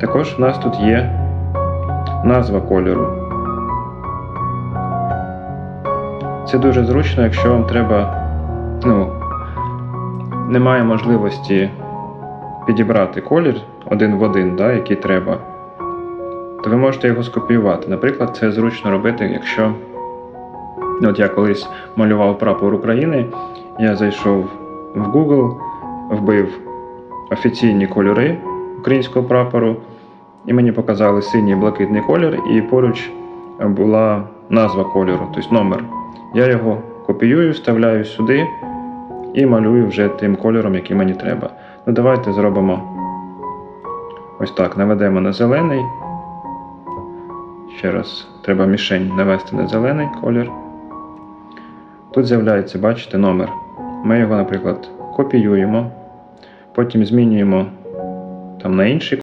Також в нас тут є назва кольору. Це дуже зручно, якщо вам треба, ну, немає можливості підібрати колір один в один, да, який треба, то ви можете його скопіювати. Наприклад, це зручно робити, якщо от я колись малював прапор України, я зайшов в Google, вбив офіційні кольори українського прапору, і мені показали синій блакитний колір, і поруч була назва кольору, тобто номер. Я його копіюю, вставляю сюди і малюю вже тим кольором, який мені треба. Ну, давайте зробимо ось так. Наведемо на зелений. Ще раз, треба мішень навести на зелений колір. Тут з'являється, бачите, номер. Ми його, наприклад, копіюємо, потім змінюємо там на інший